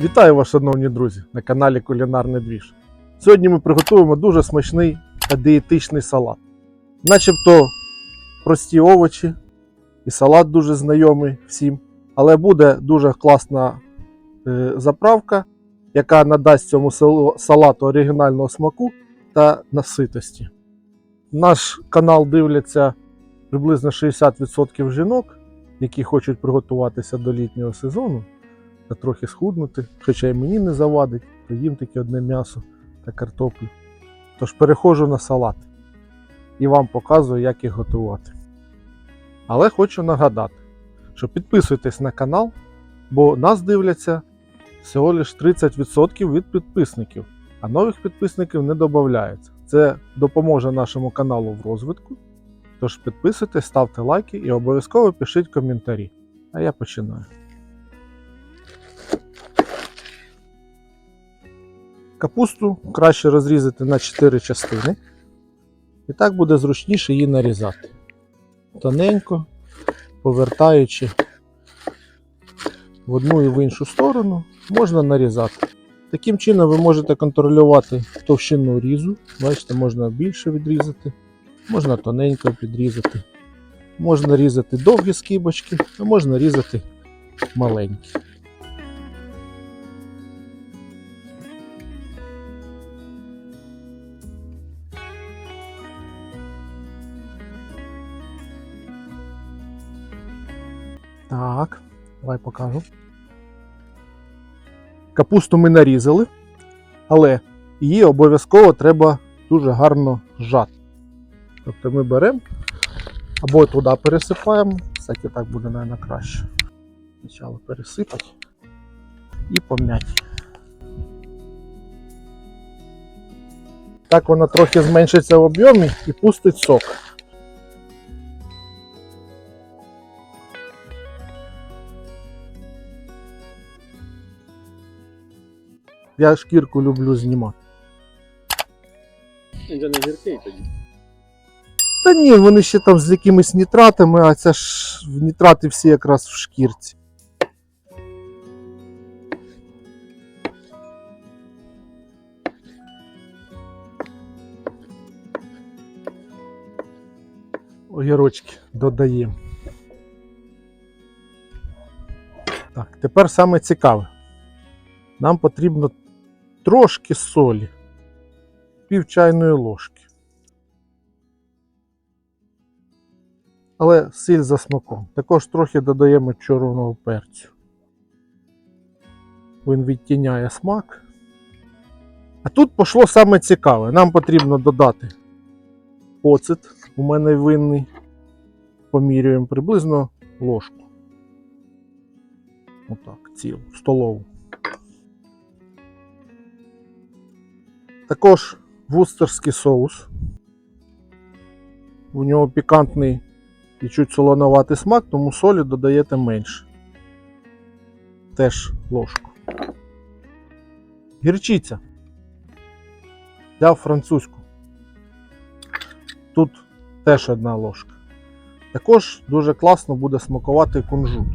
Вітаю вас, шановні друзі, на каналі Кулінарний Двіж. Сьогодні ми приготуємо дуже смачний та дієтичний салат. Начебто прості овочі, і салат дуже знайомий всім, але буде дуже класна е, заправка, яка надасть цьому салату оригінального смаку та наситості. Наш канал дивляться приблизно 60% жінок, які хочуть приготуватися до літнього сезону та трохи схуднути, хоча й мені не завадить, то їм таке одне м'ясо та картоплю. Тож переходжу на салат і вам показую, як їх готувати. Але хочу нагадати, що підписуйтесь на канал, бо нас дивляться всього лиш 30% від підписників, а нових підписників не додається. Це допоможе нашому каналу в розвитку. Тож підписуйтесь, ставте лайки і обов'язково пишіть коментарі. А я починаю. Капусту краще розрізати на 4 частини. І так буде зручніше її нарізати. Тоненько, повертаючи в одну і в іншу сторону, можна нарізати. Таким чином ви можете контролювати товщину різу. Бачите, можна більше відрізати, можна тоненько підрізати. Можна різати довгі скибочки, а можна різати маленькі. Так, давай покажу. Капусту ми нарізали, але її обов'язково треба дуже гарно зжати. Тобто ми беремо або туди пересипаємо, кстати, так буде, мабуть, краще. Спочатку пересипати і пом'яти. Так вона трохи зменшиться в об'ємі і пустить сок. Я шкірку люблю знімати. Він же не гіркий тоді. Та ні, вони ще там з якимись нітратами, а це ж нітрати всі якраз в шкірці. Огірочки додаємо. Так, тепер саме цікаве. Нам потрібно трошки солі, пів чайної ложки. але сіль за смаком. Також трохи додаємо чорного перцю. Він відтіняє смак. А тут пішло саме цікаве. Нам потрібно додати оцет. У мене винний. Помірюємо приблизно ложку. Отак, цілу, столову. Також вустерський соус. У нього пікантний і чуть солоноватий смак, тому солі додаєте менше. Теж ложку. Гірчиця. Взяв французьку. Тут теж одна ложка. Також дуже класно буде смакувати кунжут.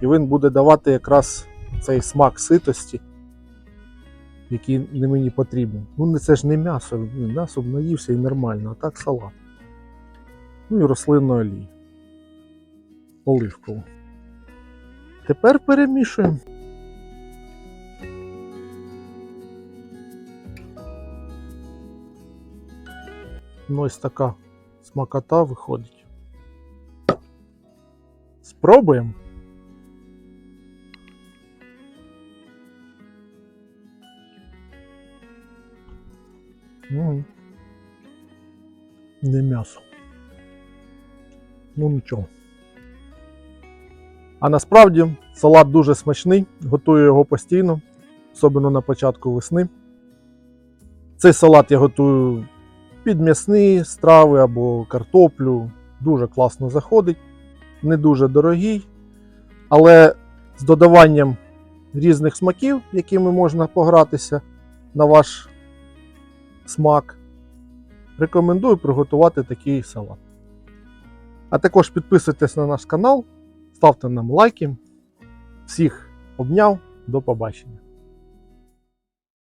І він буде давати якраз цей смак ситості, який не мені потрібен. Ну, це ж не м'ясо, м'ясо наївся і нормально, а так салат. Ну і рослинну олію. Оливкову. Тепер перемішуємо. Ну, ось така смакота виходить. Спробуємо. М. Не м'ясо. Ну нічого. А насправді салат дуже смачний, готую його постійно, особливо на початку весни. Цей салат я готую під м'ясні страви або картоплю. Дуже класно заходить, не дуже дорогий, але з додаванням різних смаків, якими можна погратися на ваш смак, рекомендую приготувати такий салат. А також підписуйтесь на наш канал, ставте нам лайки. Всіх обняв, До побачення.